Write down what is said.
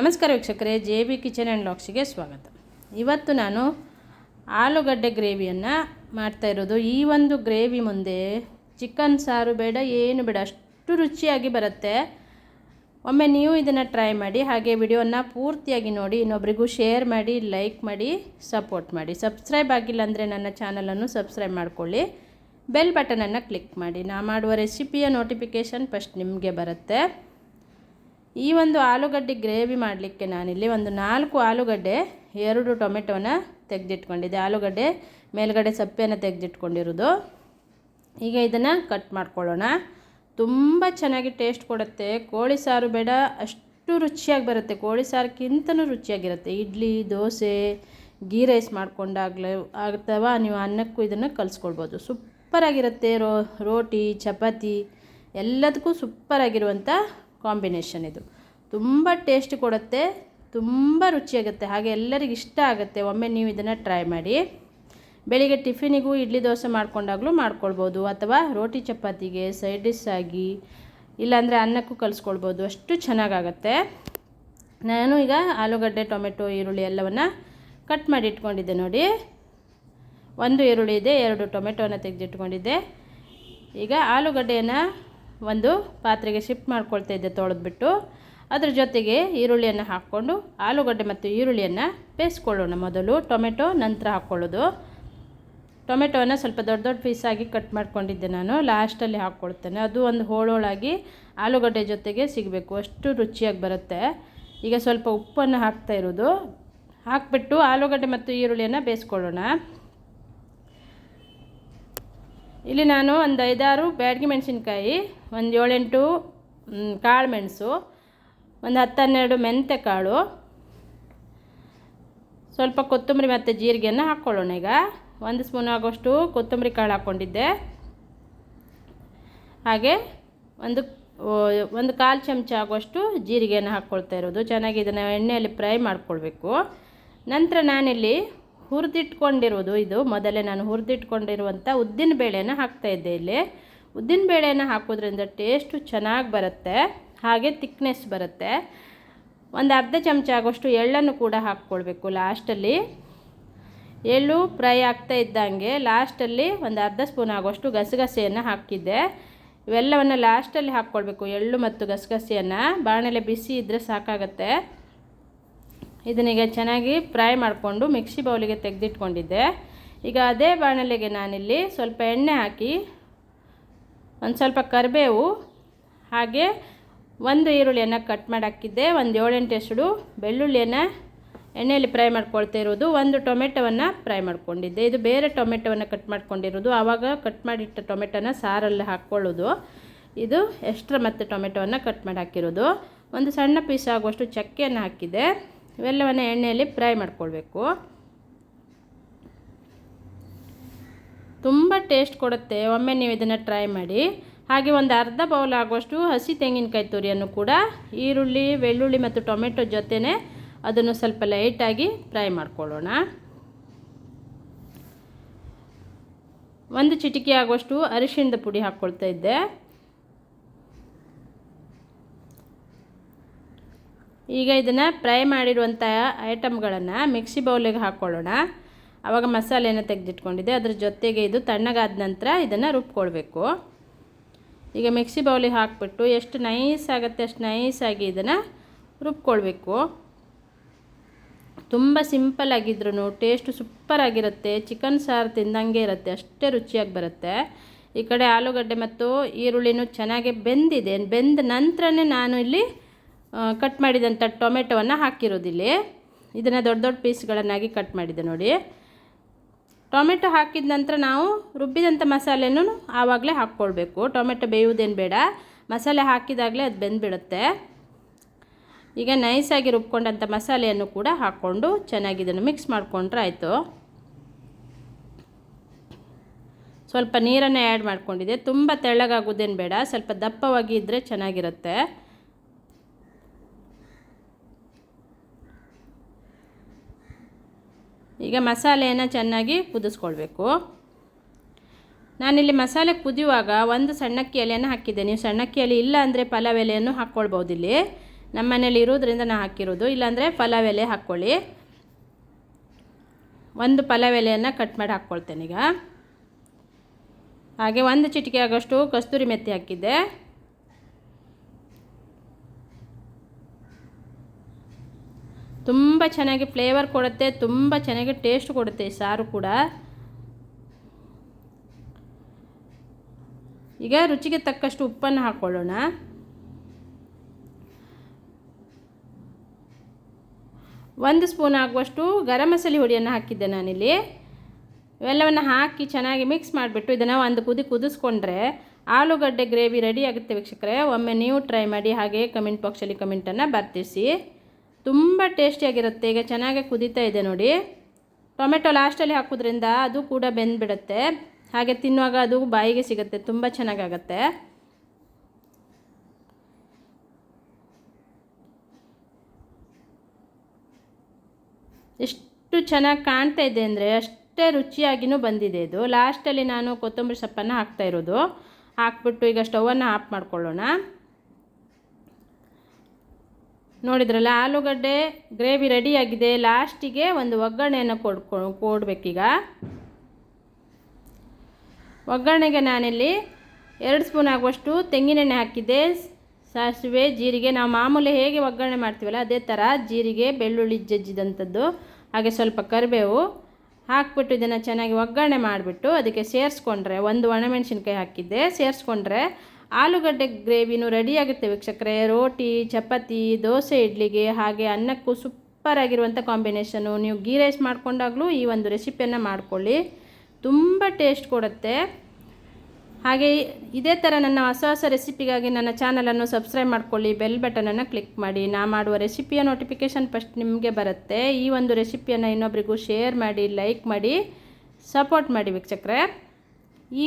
ನಮಸ್ಕಾರ ವೀಕ್ಷಕರೇ, J B kitchen and ಲಾಕ್ಸಿಗೆ ಸ್ವಾಗತ. ಇವತ್ತು ನಾನು ಆಲೂಗಡ್ಡೆ ಗ್ರೇವಿಯನ್ನು ಮಾಡ್ತಾ ಇರೋದು. ಈ ಒಂದು ಗ್ರೇವಿ ಮುಂದೆ ಚಿಕನ್ ಸಾರು ಬೇಡ, ಏನು ಬೇಡ, ಅಷ್ಟು ರುಚಿಯಾಗಿ ಬರುತ್ತೆ. ಒಮ್ಮೆ ನೀವು ಇದನ್ನು ಟ್ರೈ ಮಾಡಿ, ಹಾಗೆ ವಿಡಿಯೋನ ಪೂರ್ತಿಯಾಗಿ ನೋಡಿ, ಇನ್ನೊಬ್ರಿಗೂ ಶೇರ್ ಮಾಡಿ, ಲೈಕ್ ಮಾಡಿ, ಸಪೋರ್ಟ್ ಮಾಡಿ. ಸಬ್ಸ್ಕ್ರೈಬ್ ಆಗಿಲ್ಲ ಅಂದರೆ ನನ್ನ ಚಾನಲನ್ನು ಸಬ್ಸ್ಕ್ರೈಬ್ ಮಾಡ್ಕೊಳ್ಳಿ. ಬೆಲ್ ಬಟನನ್ನು ಕ್ಲಿಕ್ ಮಾಡಿ. ನಾ ಮಾಡುವ ರೆಸಿಪಿಯ ನೋಟಿಫಿಕೇಷನ್ ಫಸ್ಟ್ ನಿಮಗೆ ಬರುತ್ತೆ. ಈ ಒಂದು ಆಲೂಗಡ್ಡೆ ಗ್ರೇವಿ ಮಾಡಲಿಕ್ಕೆ ನಾನಿಲ್ಲಿ ಒಂದು ನಾಲ್ಕು ಆಲೂಗಡ್ಡೆ, ಎರಡು ಟೊಮೆಟೊನ ತೆಗೆದಿಟ್ಕೊಂಡಿದ್ದೆ. ಆಲೂಗಡ್ಡೆ ಮೇಲುಗಡೆ ಸಪ್ಪೆಯನ್ನು ತೆಗೆದಿಟ್ಕೊಂಡಿರೋದು. ಈಗ ಇದನ್ನು ಕಟ್ ಮಾಡ್ಕೊಳ್ಳೋಣ. ತುಂಬ ಚೆನ್ನಾಗಿ ಟೇಸ್ಟ್ ಕೊಡುತ್ತೆ. ಕೋಳಿ ಸಾರು ಬೇಡ, ಅಷ್ಟು ರುಚಿಯಾಗಿ ಬರುತ್ತೆ. ಕೋಳಿ ಸಾರಕ್ಕಿಂತನೂ ರುಚಿಯಾಗಿರುತ್ತೆ. ಇಡ್ಲಿ, ದೋಸೆ ಗೀ ರೈಸ್ ಮಾಡ್ಕೊಂಡಾಗಲೇ ಅಥವಾ ನೀವು ಅನ್ನಕ್ಕೂ ಇದನ್ನು ಕಲಿಸ್ಕೊಳ್ಬೋದು. ಸೂಪರಾಗಿರುತ್ತೆ. ರೋ, ರೋಟಿ, ಚಪಾತಿ ಎಲ್ಲದಕ್ಕೂ ಸೂಪರಾಗಿರುವಂಥ ಕಾಂಬಿನೇಷನ್ ಇದು. ತುಂಬ ಟೇಸ್ಟ್ ಕೊಡುತ್ತೆ, ತುಂಬ ರುಚಿಯಾಗುತ್ತೆ, ಹಾಗೆ ಎಲ್ಲರಿಗೂ ಇಷ್ಟ ಆಗುತ್ತೆ. ಒಮ್ಮೆ ನೀವು ಇದನ್ನು ಟ್ರೈ ಮಾಡಿ. ಬೆಳಿಗ್ಗೆ ಟಿಫಿನಿಗೂ ಇಡ್ಲಿ ದೋಸೆ ಮಾಡ್ಕೊಂಡಾಗಲೂ ಮಾಡ್ಕೊಳ್ಬೋದು, ಅಥವಾ ರೋಟಿ ಚಪಾತಿಗೆ ಸೈಡ್ ಡಿಶ್ ಆಗಿ, ಇಲ್ಲಾಂದರೆ ಅನ್ನಕ್ಕೂ ಕಲಿಸ್ಕೊಳ್ಬೋದು. ಅಷ್ಟು ಚೆನ್ನಾಗಾಗತ್ತೆ. ನಾನು ಈಗ ಆಲೂಗಡ್ಡೆ, ಟೊಮೆಟೊ, ಈರುಳ್ಳಿ ಎಲ್ಲವನ್ನು ಕಟ್ ಮಾಡಿ ಇಟ್ಕೊಂಡಿದ್ದೆ ನೋಡಿ. ಒಂದು ಈರುಳ್ಳಿ ಇದೆ, ಎರಡು ಟೊಮೆಟೊನ ತೆಗೆದಿಟ್ಕೊಂಡಿದ್ದೆ. ಈಗ ಆಲೂಗಡ್ಡೆಯನ್ನು ಒಂದು ಪಾತ್ರೆಗೆ ಶಿಫ್ಟ್ ಮಾಡ್ಕೊಳ್ತಾ ಇದ್ದೆ ತೊಳೆದ್ಬಿಟ್ಟು. ಅದ್ರ ಜೊತೆಗೆ ಈರುಳ್ಳಿಯನ್ನು ಹಾಕ್ಕೊಂಡು ಆಲೂಗಡ್ಡೆ ಮತ್ತು ಈರುಳ್ಳಿಯನ್ನು ಬೇಯಿಸ್ಕೊಳ್ಳೋಣ ಮೊದಲು. ಟೊಮೆಟೊ, ನಂತರ ಹಾಕ್ಕೊಳ್ಳೋದು ಟೊಮೆಟೊನ ಸ್ವಲ್ಪ ದೊಡ್ಡ ದೊಡ್ಡ ಪೀಸಾಗಿ ಕಟ್ ಮಾಡ್ಕೊಂಡಿದ್ದೆ ನಾನು. ಲಾಸ್ಟಲ್ಲಿ ಹಾಕ್ಕೊಳ್ತೇನೆ. ಅದು ಒಂದು ಹೋಳೋಳಾಗಿ ಆಲೂಗಡ್ಡೆ ಜೊತೆಗೆ ಸಿಗಬೇಕು. ಅಷ್ಟು ರುಚಿಯಾಗಿ ಬರುತ್ತೆ. ಈಗ ಸ್ವಲ್ಪ ಉಪ್ಪನ್ನು ಹಾಕ್ತಾ ಇರೋದು. ಹಾಕ್ಬಿಟ್ಟು ಆಲೂಗಡ್ಡೆ ಮತ್ತು ಈರುಳ್ಳಿಯನ್ನು ಬೇಯಿಸ್ಕೊಳ್ಳೋಣ. ಇಲ್ಲಿ ನಾನು ಒಂದು ಐದಾರು ಬ್ಯಾಡಗಿ ಮೆಣಸಿನ್ಕಾಯಿ, ಒಂದು ಏಳೆಂಟು ಕಾಳು ಮೆಣಸು, ಒಂದು ಹತ್ತು ಹನ್ನೆರಡು ಮೆಂತ್ಯ ಕಾಳು ಸ್ವಲ್ಪ ಕೊತ್ತಂಬರಿ ಮತ್ತು ಜೀರಿಗೆಯನ್ನು ಹಾಕ್ಕೊಳ್ಳೋಣ ಈಗ. ಒಂದು ಸ್ಪೂನ್ ಆಗೋಷ್ಟು ಕೊತ್ತಂಬರಿ ಕಾಳು ಹಾಕ್ಕೊಂಡಿದ್ದೆ. ಹಾಗೆ ಒಂದು ಒಂದು ಕಾಲು ಚಮಚ ಆಗುವಷ್ಟು ಜೀರಿಗೆಯನ್ನು ಹಾಕ್ಕೊಳ್ತಾ ಇರೋದು. ಚೆನ್ನಾಗಿ ಇದನ್ನು ಎಣ್ಣೆಯಲ್ಲಿ ಫ್ರೈ ಮಾಡಿಕೊಳ್ಬೇಕು. ನಂತರ ನಾನಿಲ್ಲಿ ಹುರಿದಿಟ್ಕೊಂಡಿರೋದು ಇದು. ಮೊದಲೇ ನಾನು ಹುರಿದಿಟ್ಕೊಂಡಿರುವಂಥ ಉದ್ದಿನ ಬೇಳೆನ ಹಾಕ್ತಾಯಿದ್ದೆ ಇಲ್ಲಿ. ಉದ್ದಿನ ಬೇಳೆನ ಹಾಕೋದ್ರಿಂದ ಟೇಸ್ಟು ಚೆನ್ನಾಗಿ ಬರುತ್ತೆ, ಹಾಗೆ ತಿಕ್ನೆಸ್ ಬರುತ್ತೆ. ಒಂದು ಅರ್ಧ ಚಮಚ ಆಗೋಷ್ಟು ಎಳ್ಳನ್ನು ಕೂಡ ಹಾಕ್ಕೊಳ್ಬೇಕು ಲಾಸ್ಟಲ್ಲಿ ಎಳ್ಳು ಫ್ರೈ ಆಗ್ತಾ ಇದ್ದಂಗೆ ಲಾಸ್ಟಲ್ಲಿ ಒಂದು ಅರ್ಧ ಸ್ಪೂನ್ ಆಗೋಷ್ಟು ಗಸಗಸೆಯನ್ನು ಹಾಕಿದ್ದೆ. ಇವೆಲ್ಲವನ್ನು ಲಾಸ್ಟಲ್ಲಿ ಹಾಕ್ಕೊಳ್ಬೇಕು, ಎಳ್ಳು ಮತ್ತು ಗಸಗಸೆಯನ್ನು. ಬಾಣಲೆ ಬಿಸಿ ಇದ್ದರೆ ಸಾಕಾಗತ್ತೆ. ಇದನ್ನೀಗ ಚೆನ್ನಾಗಿ ಫ್ರೈ ಮಾಡಿಕೊಂಡು ಮಿಕ್ಸಿ ಬೌಲಿಗೆ ತೆಗೆದಿಟ್ಕೊಂಡಿದ್ದೆ. ಈಗ ಅದೇ ಬಾಣಲೆಗೆ ನಾನಿಲ್ಲಿ ಸ್ವಲ್ಪ ಎಣ್ಣೆ ಹಾಕಿ ಒಂದು ಸ್ವಲ್ಪ ಕರಿಬೇವು ಹಾಗೆ ಒಂದು ಈರುಳ್ಳಿಯನ್ನು ಕಟ್ ಮಾಡಿ ಹಾಕಿದ್ದೆ. ಒಂದು ಏಳೆಂಟು ಎಸಡು ಬೆಳ್ಳುಳ್ಳಿಯನ್ನು ಎಣ್ಣೆಯಲ್ಲಿ ಫ್ರೈ ಮಾಡ್ಕೊಳ್ತಾ ಇರೋದು. ಒಂದು ಟೊಮೆಟೊವನ್ನು ಫ್ರೈ ಮಾಡ್ಕೊಂಡಿದ್ದೆ. ಇದು ಬೇರೆ ಟೊಮೆಟೊವನ್ನು ಕಟ್ ಮಾಡ್ಕೊಂಡಿರೋದು. ಆವಾಗ ಕಟ್ ಮಾಡಿಟ್ಟ ಟೊಮೆಟೊನ ಸಾರಲ್ಲಿ ಹಾಕ್ಕೊಳ್ಳೋದು ಇದು ಎಕ್ಸ್ಟ್ರಾ ಮತ್ತು ಟೊಮೆಟೊವನ್ನು ಕಟ್ ಮಾಡಿ ಹಾಕಿರೋದು. ಒಂದು ಸಣ್ಣ ಪೀಸ್ ಆಗುವಷ್ಟು ಚಕ್ಕೆಯನ್ನು ಹಾಕಿದ್ದೆ. ಇವೆಲ್ಲವನ್ನು ಎಣ್ಣೆಯಲ್ಲಿ ಫ್ರೈ ಮಾಡ್ಕೊಳ್ಬೇಕು. ತುಂಬ ಟೇಸ್ಟ್ ಕೊಡುತ್ತೆ. ಒಮ್ಮೆ ನೀವು ಇದನ್ನು ಟ್ರೈ ಮಾಡಿ. ಹಾಗೆ ಒಂದು ಅರ್ಧ ಬೌಲ್ ಆಗುವಷ್ಟು ಹಸಿ ತೆಂಗಿನಕಾಯಿ ತುರಿಯನ್ನು ಕೂಡ ಈರುಳ್ಳಿ, ಬೆಳ್ಳುಳ್ಳಿ ಮತ್ತು ಟೊಮೆಟೊ ಜೊತೆನೇ ಅದನ್ನು ಸ್ವಲ್ಪ ಲೈಟಾಗಿ ಫ್ರೈ ಮಾಡ್ಕೊಳ್ಳೋಣ. ಒಂದು ಚಿಟಿಕೆ ಆಗುವಷ್ಟು ಅರಿಶಿಣದ ಪುಡಿ ಹಾಕ್ಕೊಳ್ತಾ ಇದ್ದೆ. ಈಗ ಇದನ್ನು ಫ್ರೈ ಮಾಡಿರುವಂಥ ಐಟಮ್ಗಳನ್ನು ಮಿಕ್ಸಿ ಬೌಲಿಗೆ ಹಾಕ್ಕೊಳ್ಳೋಣ ಆವಾಗ ಮಸಾಲೆಯನ್ನು ತೆಗೆದಿಟ್ಕೊಂಡಿದ್ದೆ. ಅದ್ರ ಜೊತೆಗೆ ಇದು ತಣ್ಣಗಾದ ನಂತರ ಇದನ್ನು ರುಬ್ಕೊಳ್ಬೇಕು. ಈಗ ಮಿಕ್ಸಿ ಬೌಲಿಗೆ ಹಾಕ್ಬಿಟ್ಟು ಎಷ್ಟು ನೈಸ್ ಆಗುತ್ತೆ ಅಷ್ಟು ನೈಸಾಗಿ ಇದನ್ನು ರುಬ್ಕೊಳ್ಬೇಕು. ತುಂಬ ಸಿಂಪಲ್ ಆಗಿದ್ರು ಟೇಸ್ಟು ಸೂಪರಾಗಿರುತ್ತೆ ಚಿಕನ್ ಸಾರು ತಿಂದಂಗೆ ಇರುತ್ತೆ. ಅಷ್ಟೇ ರುಚಿಯಾಗಿ ಬರುತ್ತೆ. ಈ ಕಡೆ ಆಲೂಗಡ್ಡೆ ಮತ್ತು ಈರುಳ್ಳಿನೂ ಚೆನ್ನಾಗಿ ಬೆಂದಿದೆ. ಬೆಂದ ನಂತರನೇ ನಾನು ಇಲ್ಲಿ ಕಟ್ ಮಾಡಿದಂಥ ಟೊಮೆಟೊವನ್ನು ಹಾಕಿರೋದಿಲ್ಲಿ. ಇದನ್ನು ದೊಡ್ಡ ದೊಡ್ಡ ಪೀಸ್ಗಳನ್ನಾಗಿ ಕಟ್ ಮಾಡಿದೆ ನೋಡಿ. ಟೊಮೆಟೊ ಹಾಕಿದ ನಂತರ ನಾವು ರುಬ್ಬಿದಂಥ ಮಸಾಲೆನೂ ಆವಾಗಲೇ ಹಾಕ್ಕೊಳ್ಬೇಕು. ಟೊಮೆಟೊ ಬೇಯುವುದೇನು ಬೇಡ. ಮಸಾಲೆ ಹಾಕಿದಾಗಲೇ ಅದು ಬೆಂದುಬಿಡುತ್ತೆ. ಈಗ ನೈಸಾಗಿ ರುಬ್ಕೊಂಡಂಥ ಮಸಾಲೆಯನ್ನು ಕೂಡ ಹಾಕ್ಕೊಂಡು ಚೆನ್ನಾಗಿ ಇದನ್ನು ಮಿಕ್ಸ್ ಮಾಡಿಕೊಂಡ್ರೆ ಆಯಿತು. ಸ್ವಲ್ಪ ನೀರನ್ನು ಆ್ಯಡ್ ಮಾಡ್ಕೊಂಡಿದೆ ತುಂಬ ತೆಳ್ಳಗಾಗೋದೇನು ಬೇಡ. ಸ್ವಲ್ಪ ದಪ್ಪವಾಗಿ ಇದ್ದರೆ ಚೆನ್ನಾಗಿರುತ್ತೆ. ಈಗ ಮಸಾಲೆಯನ್ನು ಚೆನ್ನಾಗಿ ಕುದಿಸ್ಕೊಳ್ಬೇಕು. ನಾನಿಲ್ಲಿ ಮಸಾಲೆ ಕುದಿಯುವಾಗ ಒಂದು ಸಣ್ಣಕ್ಕಿ ಎಲೆಯನ್ನು ಹಾಕಿದ್ದೆ. ನೀವು ಸಣ್ಣಕ್ಕಿ ಎಲೆ ಇಲ್ಲ ಅಂದರೆ ಪಲಾವ್ ಎಲೆಯನ್ನು ಹಾಕ್ಕೊಳ್ಬೋದು ಇಲ್ಲಿ. ನಮ್ಮ ಮನೇಲಿ ಇರೋದ್ರಿಂದ ನಾನು ಹಾಕಿರೋದು. ಇಲ್ಲಾಂದರೆ ಪಲಾವ್ ಎಲೆ ಹಾಕ್ಕೊಳ್ಳಿ. ಒಂದು ಪಲಾವ್ ಎಲೆಯನ್ನು ಕಟ್ ಮಾಡಿ ಹಾಕ್ಕೊಳ್ತೇನೆ ಈಗ. ಹಾಗೆ ಒಂದು ಚಿಟಿಕೆ ಆಗೋಷ್ಟು ಕಸ್ತೂರಿ ಮೆತ್ತಿ ಹಾಕಿದ್ದೆ. ತುಂಬ ಚೆನ್ನಾಗಿ ಫ್ಲೇವರ್ ಕೊಡುತ್ತೆ, ತುಂಬ ಚೆನ್ನಾಗಿ ಟೇಸ್ಟ್ ಕೊಡುತ್ತೆ ಸಾರು ಕೂಡ. ಈಗ ರುಚಿಗೆ ತಕ್ಕಷ್ಟು ಉಪ್ಪನ್ನು ಹಾಕ್ಕೊಳ್ಳೋಣ ಒಂದು ಸ್ಪೂನ್ ಆಗುವಷ್ಟು ಗರಂ ಮಸಾಲೆ ಹುಡಿಯನ್ನು ಹಾಕಿದ್ದೆ ನಾನಿಲ್ಲಿ. ಇವೆಲ್ಲವನ್ನು ಹಾಕಿ ಚೆನ್ನಾಗಿ ಮಿಕ್ಸ್ ಮಾಡಿಬಿಟ್ಟು ಇದನ್ನು ಒಂದು ಕುದಿ ಕುದಿಸ್ಕೊಂಡ್ರೆ ಆಲೂಗಡ್ಡೆ ಗ್ರೇವಿ ರೆಡಿ ಆಗುತ್ತೆ ವೀಕ್ಷಕರೇ. ಒಮ್ಮೆ ನೀವು ಟ್ರೈ ಮಾಡಿ ಹಾಗೆ ಕಮೆಂಟ್ ಬಾಕ್ಸಲ್ಲಿ ಕಮೆಂಟನ್ನು ಬರ್ತಿಸಿ. ತುಂಬ ಟೇಸ್ಟಿಯಾಗಿರುತ್ತೆ. ಈಗ ಚೆನ್ನಾಗೆ ಕುದೀತಾ ಇದೆ ನೋಡಿ. ಟೊಮೆಟೊ ಲಾಸ್ಟಲ್ಲಿ ಹಾಕೋದ್ರಿಂದ ಅದು ಕೂಡ ಬೆಂದ್ಬಿಡುತ್ತೆ. ಹಾಗೆ ತಿನ್ನುವಾಗ ಅದು ಬಾಯಿಗೆ ಸಿಗುತ್ತೆ. ತುಂಬ ಚೆನ್ನಾಗಾಗತ್ತೆ. ಎಷ್ಟು ಚೆನ್ನಾಗಿ ಕಾಣ್ತಾ ಇದೆ ಅಂದರೆ ಅಷ್ಟೇ ರುಚಿಯಾಗಿಯೂ ಬಂದಿದೆ ಇದು. ಲಾಸ್ಟಲ್ಲಿ ನಾನು ಕೊತ್ತಂಬರಿ ಸೊಪ್ಪನ್ನು ಹಾಕ್ತಾ ಇರೋದು. ಹಾಕ್ಬಿಟ್ಟು ಈಗ ಸ್ಟವನ್ನು ಆಫ್ ಮಾಡ್ಕೊಳ್ಳೋಣ. ನೋಡಿದ್ರಲ್ಲ, ಆಲೂಗಡ್ಡೆ ಗ್ರೇವಿ ರೆಡಿಯಾಗಿದೆ ಲಾಸ್ಟಿಗೆ ಒಂದು ಒಗ್ಗರಣೆಯನ್ನು ಕೊಡ್ಕೊ ಕೊಡಬೇಕೀಗ. ಒಗ್ಗರಣೆಗೆ ನಾನಿಲ್ಲಿ ಎರಡು ಸ್ಪೂನ್ ಆಗುವಷ್ಟು ತೆಂಗಿನೆಣ್ಣೆ ಹಾಕಿದ್ದೆ. ಸಾಸಿವೆ, ಜೀರಿಗೆ. ನಾವು ಮಾಮೂಲಿ ಹೇಗೆ ಒಗ್ಗರಣೆ ಮಾಡ್ತೀವಲ್ಲ, ಅದೇ ಥರ ಜೀರಿಗೆ, ಬೆಳ್ಳುಳ್ಳಿ ಜಜ್ಜಿದಂಥದ್ದು, ಹಾಗೆ ಸ್ವಲ್ಪ ಕರಿಬೇವು ಹಾಕ್ಬಿಟ್ಟು ಇದನ್ನು ಚೆನ್ನಾಗಿ ಒಗ್ಗರಣೆ ಮಾಡಿಬಿಟ್ಟು ಅದಕ್ಕೆ ಸೇರಿಸ್ಕೊಂಡ್ರೆ, ಒಂದು ಒಣಮೆಣಸಿನ್ಕಾಯಿ ಹಾಕಿದ್ದೆ, ಸೇರಿಸ್ಕೊಂಡ್ರೆ ಆಲೂಗಡ್ಡೆ ಗ್ರೇವಿನೂ ರೆಡಿಯಾಗುತ್ತೆ ವೀಕ್ಷಕರೇ. ರೋಟಿ, ಚಪಾತಿ, ದೋಸೆ, ಇಡ್ಲಿಗೆ ಹಾಗೆ ಅನ್ನಕ್ಕೂ ಸೂಪರ್ ಆಗಿರುವಂಥ ಕಾಂಬಿನೇಷನು ನೀವು ಗೀ ರೈಸ್ ಮಾಡ್ಕೊಂಡಾಗಲೂ ಈ ಒಂದು ರೆಸಿಪಿಯನ್ನು ಮಾಡ್ಕೊಳ್ಳಿ. ತುಂಬ ಟೇಸ್ಟ್ ಕೊಡುತ್ತೆ. ಹಾಗೆ ಇದೇ ಥರ ನನ್ನ ಹೊಸ ಹೊಸ ರೆಸಿಪಿಗಾಗಿ ನನ್ನ ಚಾನಲನ್ನು ಸಬ್ಸ್ಕ್ರೈಬ್ ಮಾಡ್ಕೊಳ್ಳಿ. ಬೆಲ್ ಬಟನನ್ನು ಕ್ಲಿಕ್ ಮಾಡಿ. ನಾ ಮಾಡುವ ರೆಸಿಪಿಯ ನೋಟಿಫಿಕೇಷನ್ ಫಸ್ಟ್ ನಿಮಗೆ ಬರುತ್ತೆ. ಈ ಒಂದು ರೆಸಿಪಿಯನ್ನು ಇನ್ನೊಬ್ರಿಗೂ ಶೇರ್ ಮಾಡಿ ಲೈಕ್ ಮಾಡಿ ಸಪೋರ್ಟ್ ಮಾಡಿ ವೀಕ್ಷಕರೇ. ಈ